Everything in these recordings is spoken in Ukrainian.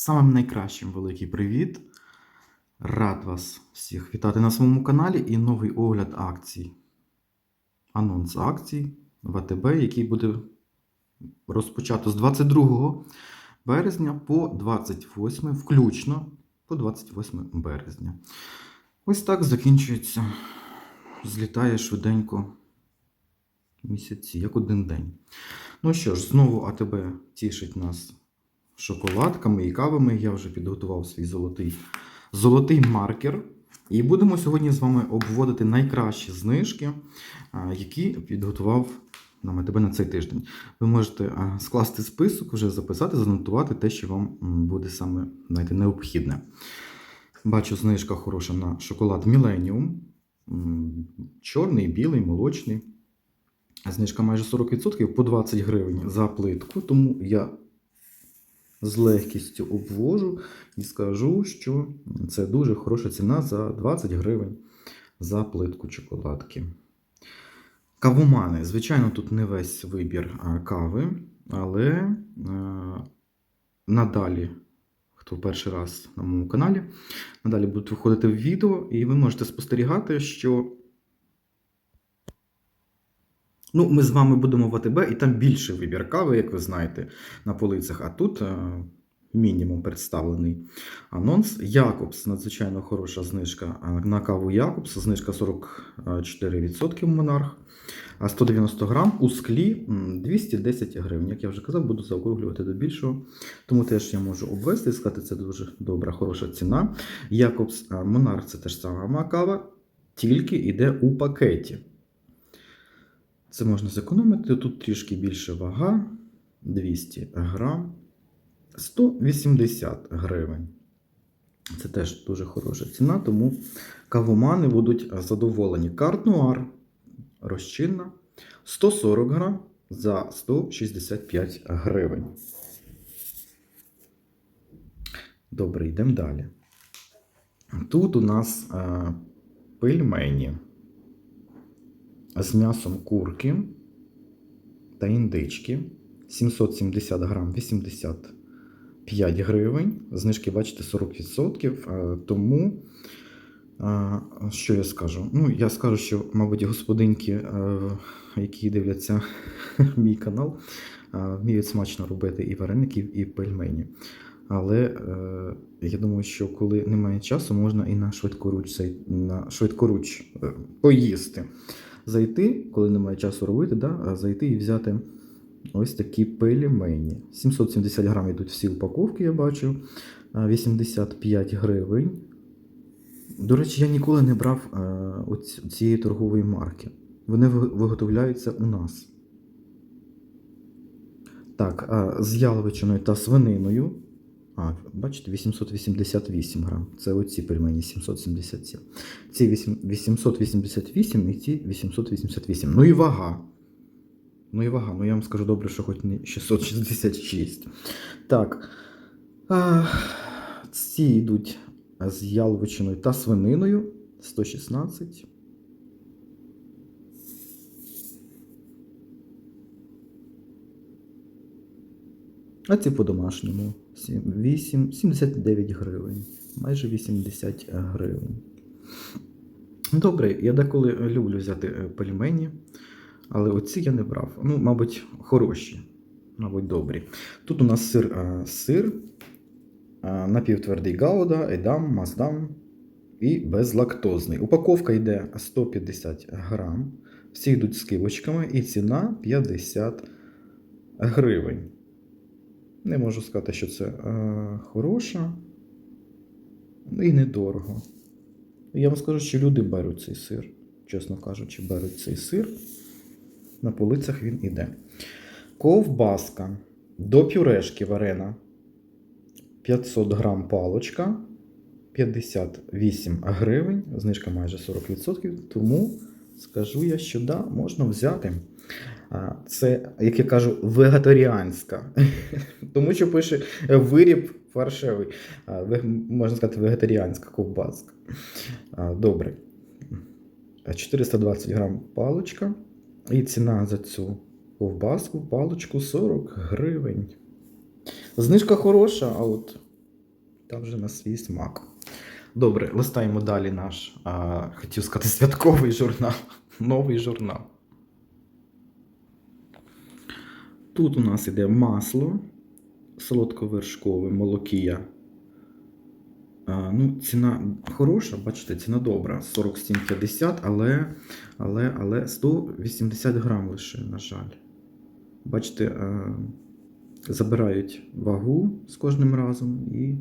Самим найкращим великий привіт. Рад вас всіх вітати на своєму каналі і новий огляд акцій. Анонс акцій в АТБ, який буде розпочато з 22 березня по 28, включно по 28 березня. Ось так закінчується. Злітає швиденько місяці, як один день. Ну що ж, знову АТБ тішить нас шоколадками і кавами. Я вже підготував свій золотий, золотий маркер. І будемо сьогодні з вами обводити найкращі знижки, які підготував нам АТБ на цей тиждень. Ви можете скласти список, вже записати, занотувати те, що вам буде саме знаєте, необхідне. Бачу, знижка хороша на шоколад Millennium. Чорний, білий, молочний. Знижка майже 40% по 20 гривень за плитку, тому я з легкістю обвожу і скажу, що це дуже хороша ціна за 20 гривень за плитку шоколадки. Кавомани. Звичайно, тут не весь вибір кави, але е, надалі, хто перший раз на моєму каналі, надалі будуть виходити в відео, і ви можете спостерігати, що Ну, ми з вами будемо в АТБ, і там більше вибір кави, як ви знаєте, на полицях. А тут е, мінімум представлений анонс. Якобс, надзвичайно хороша знижка на каву Якобс. Знижка 44% Монарх. А 190 грам у склі 210 гривень. Як я вже казав, буду заокруглювати до більшого. Тому теж я можу обвести і сказати, це дуже добра, хороша ціна. Якобс Монарх це теж сама кава, тільки йде у пакеті. Це можна зекономити. Тут трішки більше вага 200 грам, 180 гривень. Це теж дуже хороша ціна, тому кавомани будуть задоволені. Карт-нуар розчинна 140 грам за 165 гривень. Добре, йдемо далі. Тут у нас е, пельмені з м'ясом курки та індички 770 грам 85 гривень. Знижки, бачите, 40%. е, Тому, е, що я скажу? Ну, я скажу, що, мабуть, господинки, е, які дивляться мій канал, вміють смачно робити і вареників, і пельмені. Але я думаю, що коли немає часу, можна і на швидкоруч, на швидкоруч поїсти зайти, коли немає часу робити, да, зайти і взяти ось такі пельмені. 770 грам йдуть всі упаковки, я бачу. 85 гривень. До речі, я ніколи не брав е, цієї торгової марки. Вони виготовляються у нас. Так, з яловичиною та свининою. А, бачите, 888 грам. Це оці пельмені 777. Ці 888 і ці 888. Ну і вага. Ну і вага. Ну я вам скажу добре, що хоч не 666. Так. А, ці йдуть з яловичиною та свининою 116. А ці по-домашньому. Сім- вісім- 79 гривень. Майже 80 гривень. Добре, я деколи люблю взяти е, пельмені, але оці я не брав. Ну, мабуть, хороші, мабуть, добрі. Тут у нас сир, е, сир е, напівтвердий гауда, едам, маздам і безлактозний. Упаковка йде 150 грам. Всі йдуть з кивочками, і ціна 50 гривень. Не можу сказати, що це е, хороша ну, і недорого. Я вам скажу, що люди беруть цей сир. Чесно кажучи, беруть цей сир. На полицях він іде. Ковбаска до пюрешки варена 500 грам палочка 58 гривень, знижка майже 40%. Тому скажу я, що да, можна взяти. Це, як я кажу, вегетаріанська. Тому що пише виріб фаршевий. Можна сказати, вегетаріанська ковбаска. Добре. 420 грам паличка. І ціна за цю ковбаску, паличку 40 гривень. Знижка хороша, а от Та вже на свій смак. Добре, листаємо далі наш, а, хотів сказати, святковий журнал. Новий журнал. Тут у нас іде масло солодковершкове, молокія. Ну, ціна хороша, бачите, ціна добра. 47,50, але, але, але 180 грам лише, на жаль. Бачите, забирають вагу з кожним разом і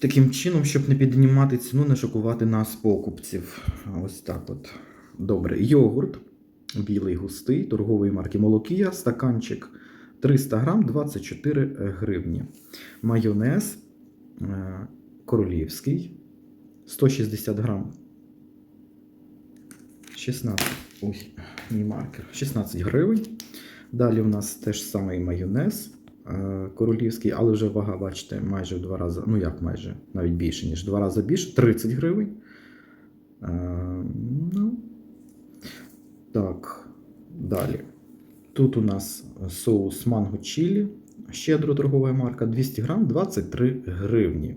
таким чином, щоб не піднімати ціну, не шокувати нас покупців. Ось так от. Добре. Йогурт білий густий, торгової марки Молокія, стаканчик 300 грам 24 гривні. Майонез е, королівський 160 грам. 16. Ой, мій маркер. 16 гривень. Далі у нас теж самий майонез е, королівський, але вже вага, бачите, майже в два рази, ну як майже, навіть більше, ніж в два рази більше, 30 гривень. Е, ну, так, далі. Тут у нас соус манго чілі, щедро торгова марка, 200 грам, 23 гривні.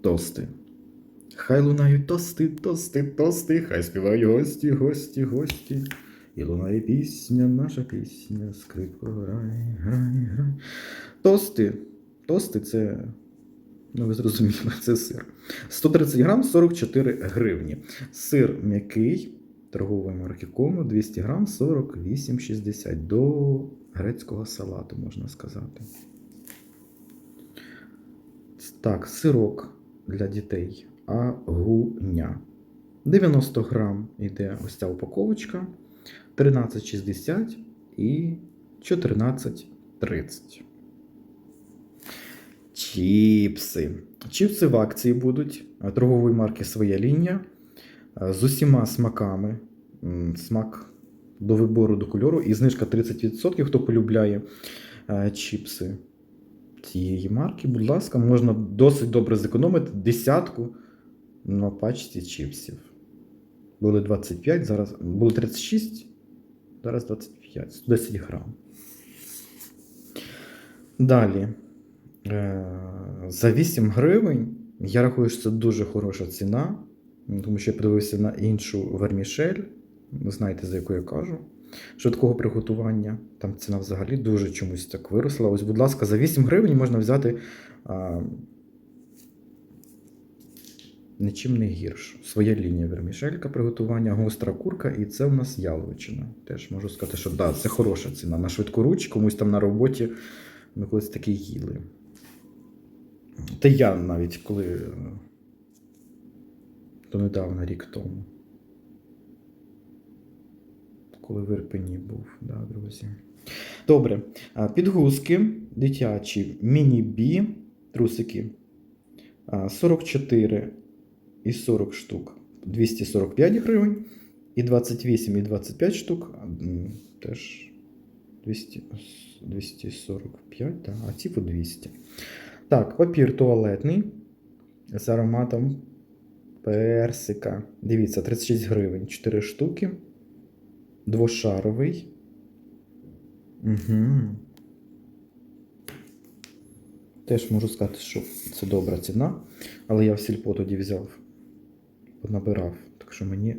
Тости. Хай лунають тости, тости, тости, хай співають гості, гості, гості. І лунає пісня, наша пісня, скрипко грай, грай, грай. Тости. Тости це, ну ви зрозуміли, це сир. 130 грам 44 гривні. Сир м'який, торгової марки Комо, 200 грам 48,60 до грецького салату, можна сказати. Так, сирок для дітей. Агуня. 90 грам йде ось ця упаковочка. 13,60 і 14,30. Чіпси. Чіпси в акції будуть. Торгової марки Своя лінія. З усіма смаками. Смак до вибору до кольору. І знижка 30%, хто полюбляє е, чіпси цієї марки. Будь ласка, можна досить добре зекономити десятку на пачці чіпсів. Були 25, зараз було 36, зараз 25, 110 грам. Далі. Е, За 8 гривень. Я рахую, що це дуже хороша ціна, тому що я подивився на іншу вермішель. Ви знаєте, за яку я кажу. Швидкого приготування. Там ціна взагалі дуже чомусь так виросла. Ось, будь ласка, за 8 гривень можна взяти а, нічим не гірш. Своя лінія вермішелька приготування, гостра курка, і це у нас яловичина. Теж можу сказати, що да, це хороша ціна. На швидку руч, комусь там на роботі ми колись таке їли. Та я навіть коли. е, То недавно, рік тому. Коли в Ірпені був, да, друзі. Добре. Підгузки дитячі міні-бі, трусики. 44 і 40 штук 245 гривень. І 28 і 25 штук теж 200, 245, так, а ці по 200. Так, папір туалетний з ароматом персика. Дивіться, 36 гривень, 4 штуки. Двошаровий. Угу. Теж можу сказати, що це добра ціна. Але я в сільпо тоді взяв, набирав. Так що мені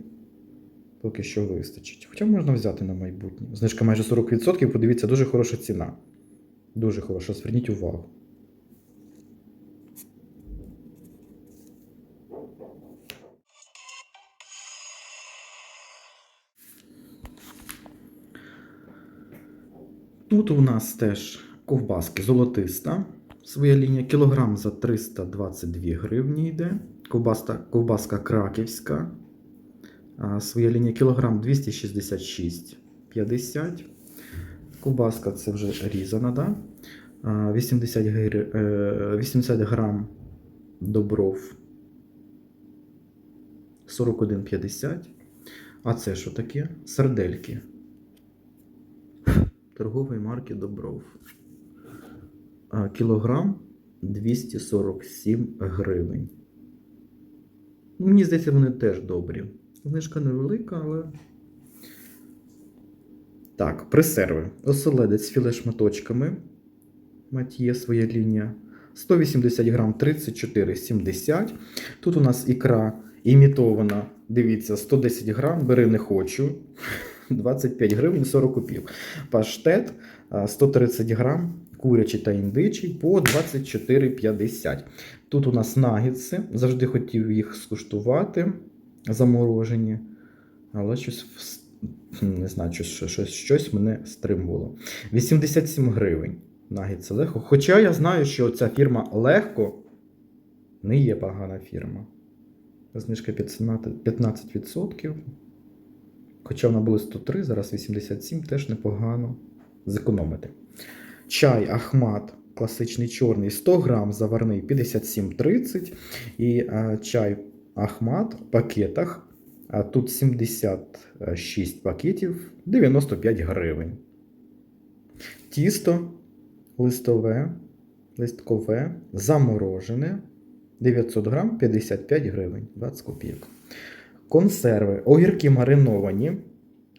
поки що вистачить. Хоча можна взяти на майбутнє. Знижка майже 40%, подивіться, дуже хороша ціна. Дуже хороша, зверніть увагу. Тут у нас теж ковбаски золотиста. Своя лінія кілограм за 322 гривні йде. Ковбаска, ковбаска краківська. Своя лінія кілограм 266,50. Ковбаска це вже різана, да? 80, гри- е, 80 грам добров 41,50. А це що таке? Сардельки. Торгової марки Добров. Кілограм 247 гривень. Ну, Мені здається, вони теж добрі. Знижка невелика, але. Так, пресерви. Оселедець філе шматочками. Матьє своя лінія. 180 грам 34,70. Тут у нас ікра імітована. Дивіться, 110 грам, бери не хочу. 25 гривень 40 копійок. Паштет 130 грам, курячий та індичий по 24,50. Тут у нас нагідси. Завжди хотів їх скуштувати заморожені. Але щось не знаю, щось, щось, щось мене стримувало. 87 гривень. Нагідси легко. Хоча я знаю, що ця фірма легко не є погана фірма. Знижка 15%. 15%. Хоча вона була 103, зараз 87, теж непогано зекономити. Чай Ахмат, класичний чорний 100 грам, заварний 57,30. І а, чай Ахмат в пакетах. А тут 76 пакетів, 95 гривень. Тісто листове, листкове, заморожене. 900 грам 55 гривень, 20 копійок. Консерви. Огірки мариновані.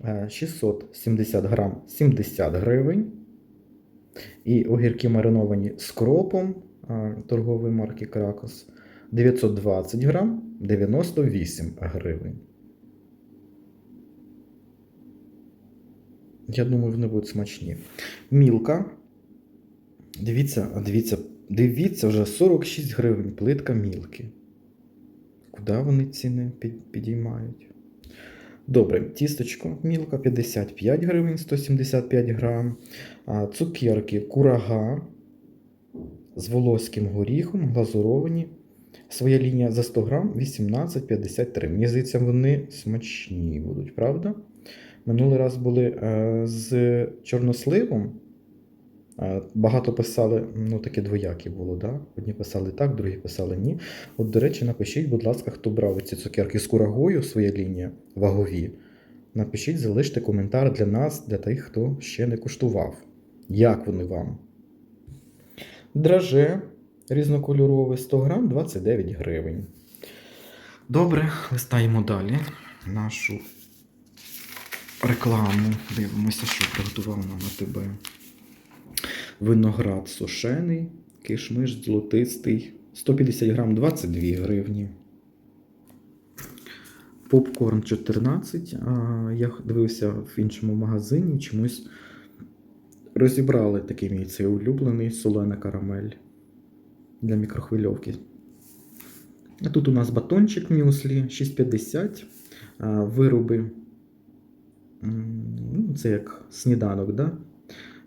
е, 670 грам 70 гривень. І огірки мариновані з кропом е, торгової марки Кракос. 920 грам 98 гривень. Я думаю, вони будуть смачні. Мілка. Дивіться, дивіться, дивіться, вже 46 гривень плитка мілки. Куди вони ціни під, підіймають? Добре, тісточко мілка 55 гривень 175 грам. Цукерки курага з волоським горіхом, глазуровані. Своя лінія за 100 грам 18,53. Мені здається, вони смачні будуть, правда? Минулий раз були е, з чорносливом. Багато писали, ну таке двоякі було, да? Одні писали так, другі писали ні. От, до речі, напишіть, будь ласка, хто брав ці цукерки з курагою, своя лінія, вагові. Напишіть, залиште коментар для нас, для тих, хто ще не куштував. Як вони вам? Драже різнокольорове 100 грам 29 гривень. Добре, листаємо далі нашу рекламу. Дивимося, що приготував нам на тебе. Виноград сушений, кишмиш золотистий, 150 грам 22 гривні. Попкорн 14. Я дивився в іншому магазині, чомусь розібрали такий мій цей улюблений солена карамель для мікрохвильовки. Тут у нас батончик мюслі 6,50. Вироби. ну, Це як сніданок, да?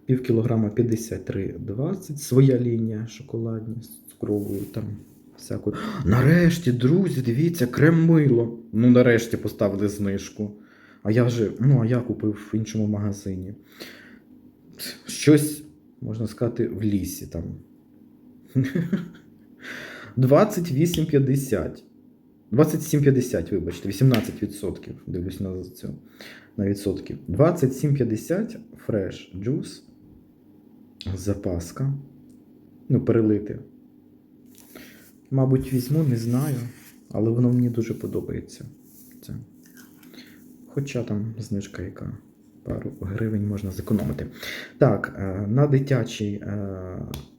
Пів кілограма 53,20. Своя лінія шоколадні з цукровою там всякою. Нарешті, друзі, дивіться, крем-мило. Ну, нарешті поставили знижку. А я вже, ну, а я купив в іншому магазині. Щось, можна сказати, в лісі там. 28,50. 27,50, вибачте, 18%. Дивлюсь на цю. На відсотки. 27,50 фреш джус. Запаска. Ну, перелити. Мабуть, візьму, не знаю. Але воно мені дуже подобається. Це. Хоча там знижка яка. Пару гривень можна зекономити. Так, е, на дитячій е,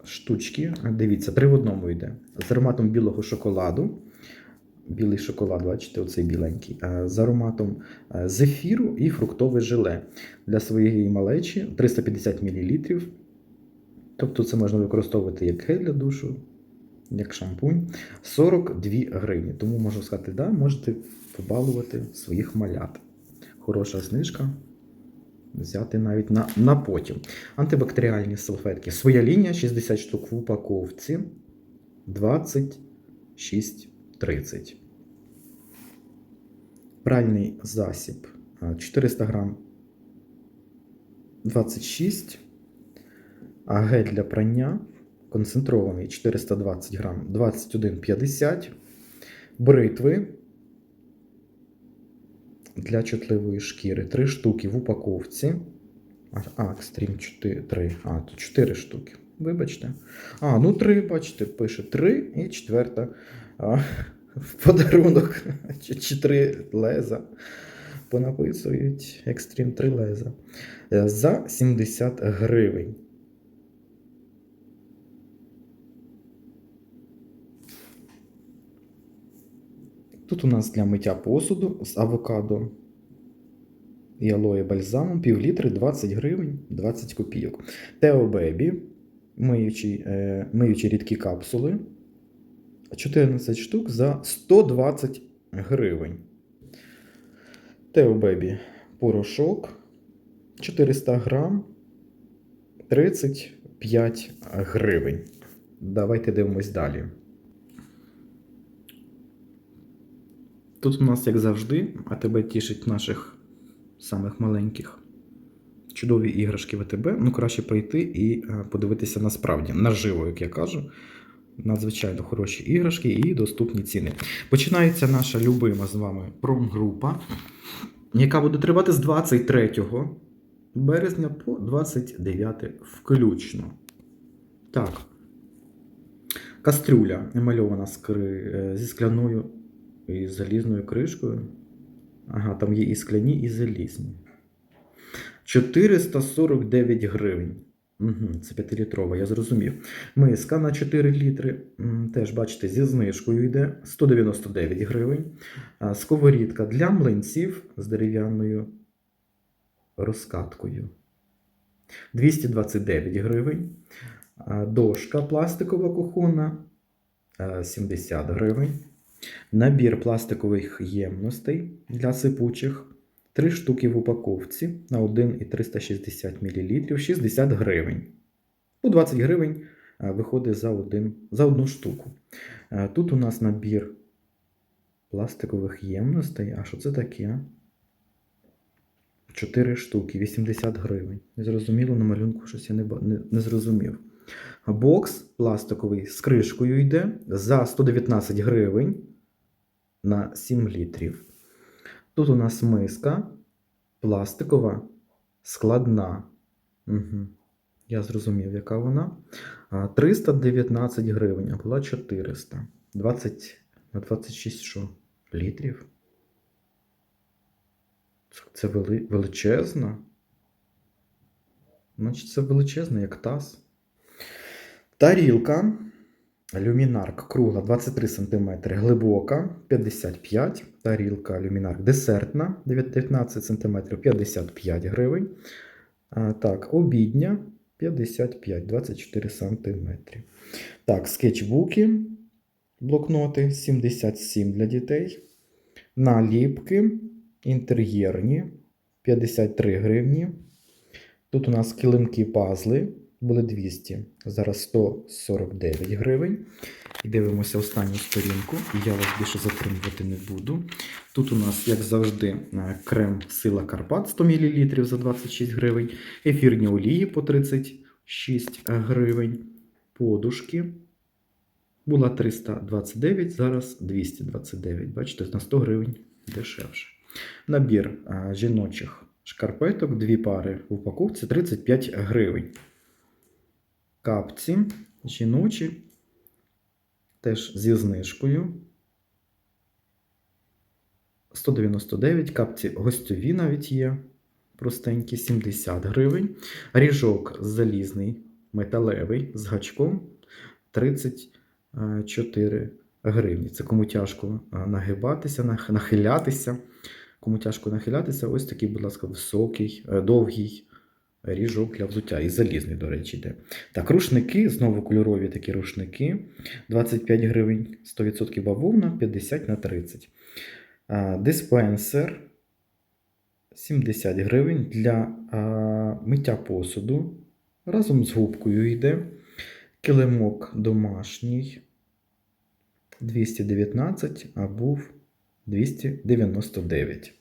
штучці, е, дивіться, три в одному йде. З ароматом білого шоколаду. Білий шоколад, бачите, оцей біленький. З ароматом зефіру і фруктове желе. Для своєї малечі 350 мл. Тобто це можна використовувати як гель для душу, як шампунь. 42 гривні. Тому можу сказати, да, можете побалувати своїх малят. Хороша знижка. Взяти навіть на, на потім. Антибактеріальні салфетки. Своя лінія 60 штук в упаковці 26,30. Пральний засіб 400 грам 26. А гель для прання концентрований 420 грам 21,50. Бритви для чутливої шкіри 3 штуки в упаковці. А, екстрім 4, 3. А, тут 4 штуки. Вибачте. А, ну 3, бачите, пише 3 і четверта а, в подарунок. Чи, чи 3 леза. Понаписують екстрім 3 Е, Е, леза. За 70 гривень. Тут у нас для миття посуду з авокадо і алоє бальзамом пів літри 20 гривень 20 копійок. Тео Бебі, миючі, е, миючі рідкі капсули 14 штук за 120 гривень. Тео Бебі порошок 400 грам 35 гривень. Давайте дивимось далі. Тут у нас, як завжди, АТБ тішить наших самих маленьких. Чудові іграшки ВТБ. Ну, краще прийти і е, подивитися насправді, наживо, як я кажу. Надзвичайно хороші іграшки і доступні ціни. Починається наша любима з вами промгрупа, яка буде тривати з 23 березня по 29 включно. Так. Кастрюля намальована з е, зі скляною і залізною кришкою. Ага, там є і скляні, і залізні. 449 гривень. Це 5-літрова, я зрозумів. Миска на 4 літри. Теж, бачите, зі знижкою йде 199 гривень. Сковорідка для млинців з дерев'яною розкаткою. 229 гривень. Дошка пластикова кухонна е, 70 гривень. Набір пластикових ємностей для сипучих. 3 штуки в упаковці на 1,360 мл 60 гривень. По 20 гривень виходить за, один, за одну штуку. Тут у нас набір пластикових ємностей. А що це таке? 4 штуки, 80 гривень. Незрозуміло, на малюнку щось я не, не, не зрозумів. Бокс пластиковий з кришкою йде за 119 гривень на 7 літрів. Тут у нас миска пластикова, складна. Угу. Я зрозумів, яка вона. 319 гривень, а була 400. 20 на 26 що? літрів. Це- Це вели... величезно. Значить, це величезно, як таз. Тарілка. Люмінарк кругла 23 см, глибока 55 Тарілка люмінарк десертна 19 см 55 гривень. Так, обідня 55 24 см. Так, скетчбуки, блокноти 77 для дітей. Наліпки інтер'єрні 53 гривні. Тут у нас килимки пазли були 200, зараз 149 гривень. І дивимося останню сторінку, і я вас більше затримувати не буду. Тут у нас, як завжди, е, крем Сила Карпат 100 мл за 26 гривень, ефірні олії по 36 гривень, подушки. Була 329, зараз 229. Бачите, на 100 гривень дешевше. Набір а, жіночих шкарпеток, дві пари в упаковці 35 гривень. Капці жіночі, теж зі знижкою. 199, капці гостьові навіть є. Простенькі 70 гривень. Ріжок залізний, металевий з гачком 34 гривні. Це кому тяжко нагибатися, нахилятися. Кому тяжко нахилятися, ось такий, будь ласка, високий, е, довгий ріжок для взуття. І залізний, до речі, йде. Так, рушники, знову кольорові такі рушники. 25 гривень, 100% бавовна, 50 на 30. Диспенсер 70 гривень для миття посуду. Разом з губкою йде. Килимок домашній 219, а був 299.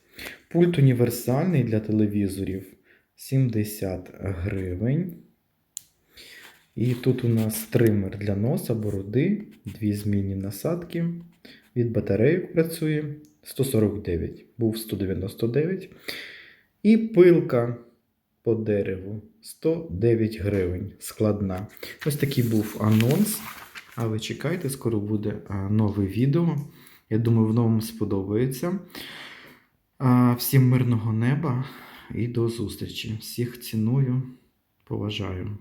Пульт універсальний для телевізорів 70 гривень. І тут у нас тример для носа, бороди, дві змінні насадки. Від батарейок працює 149, був 199. І пилка по дереву 109 гривень. Складна. Ось такий був анонс. А ви чекайте, скоро буде нове відео. Я думаю, воно вам сподобається. Всім мирного неба і до зустрічі. Всіх ціную, поважаю.